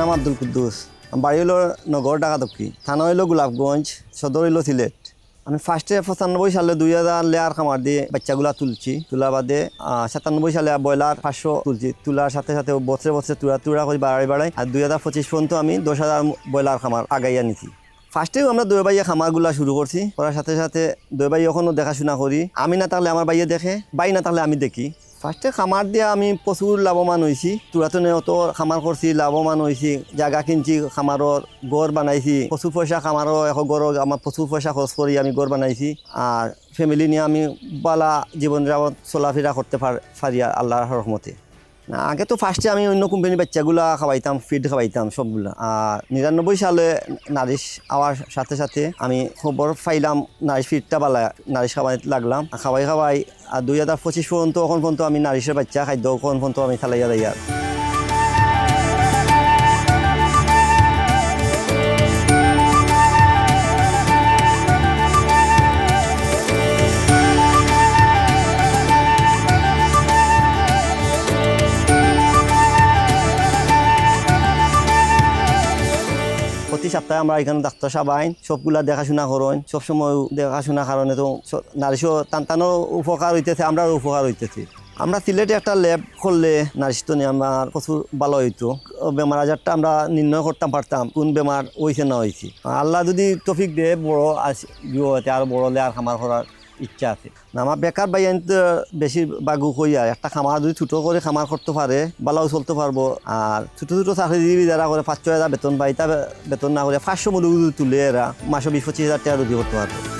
নাম আব্দুল কুদ্দুস। বাড়ি হলো নগর ডাকাতকি থানা হইল গোলাপগঞ্জ, সদর হইল সিলেট। আমি ফার্স্টে পঁচানব্বই সালে দুই হাজার লেয়ার খামার দিয়ে বাচ্চাগুলা তুলছি। তোলা বাদে সাতানব্বই সালে ব্রয়লার পাঁচশো তুলছি। তোলার সাথে সাথে বছরে বছরে তুলা তুলা করে বাড়াই বাড়াই, আর দুই হাজার পঁচিশ পর্যন্ত আমি দশ হাজার ব্রয়লার খামার আগাইয়া নিছি। ফার্স্টেও আমরা দই বাইয়ে খামারগুলা শুরু করছি। করার সাথে সাথে দই বাই এখনও দেখাশোনা করি। আমি না থাকলে আমার বাইয়ে দেখে বাই না থাকলে আমি দেখি। ফার্স্টে খামার দিয়ে আমি প্রচুর লাভবান হয়েছি তুরাতনে অত খামার করছি লাভবান হয়েছি জায়গা কিনছি খামারর গড় বানাইছি। প্রচুর পয়সা খামারও এখন গড় আমার প্রচুর পয়সা খরচ করি আমি গড় বানাইছি। আর ফ্যামিলি নিয়ে আমি বালা জীবন যাপন চলাফেরা করতে পার- আল্লাহর রহমতে না, আগে তো ফার্স্টে আমি অন্য কোম্পানির বাচ্চাগুলো খাওয়াইতাম ফিড খাওয়াইতাম সবগুলো। আর নিরানব্বই সালে নারিশ আওয়ার সাথে সাথে আমি খবর পাইলাম, নারিশ ফিডটা বালা, নারিশ খাওয়াই লাগলাম। খাওয়াই খাওয়াই, আর দুই হাজার পঁচিশ পর্যন্ত ওখান পর্যন্ত আমি নারিশের বাচ্চা খাদ্য ওখান পর্যন্ত আমি চালাইয়া দিই প্রতি সপ্তাহে আমরা এখানে ডাক্তার সাহেব আইন সবগুলা দেখাশোনা করেন। সবসময় দেখাশোনা কারণে তো নারী টানটানও টান টানও উপকার হইতেছে, আমরাও উপকার হইতেছি। আমরা সিলেটে একটা ল্যাব করলে তো নিয়ে আমার প্রচুর ভালো হইতো। বেমার আজারটা আমরা নির্ণয় করতাম, পারতাম কোন বেমার হয়েছে না হয়েছে আল্লাহ যদি টফিক দেয়, বড় আছে আর বড় আর খামার করার ইচ্ছা আছে। আমার বেকার বাই আনতে বেশি বাগু আর। একটা খামার যদি ছোটো করে খামার করতে পারে, বালাও চলতে পারব। আর ছোটো ছোটো চাকরিজীবী যারা করে পাঁচ ছয় হাজার বেতন পাই তা বেতন না করে পাঁচশো মূল্য তুলে এরা, মাসে বিশ পঁচিশ হাজার টাকা রুজি করতে পারব।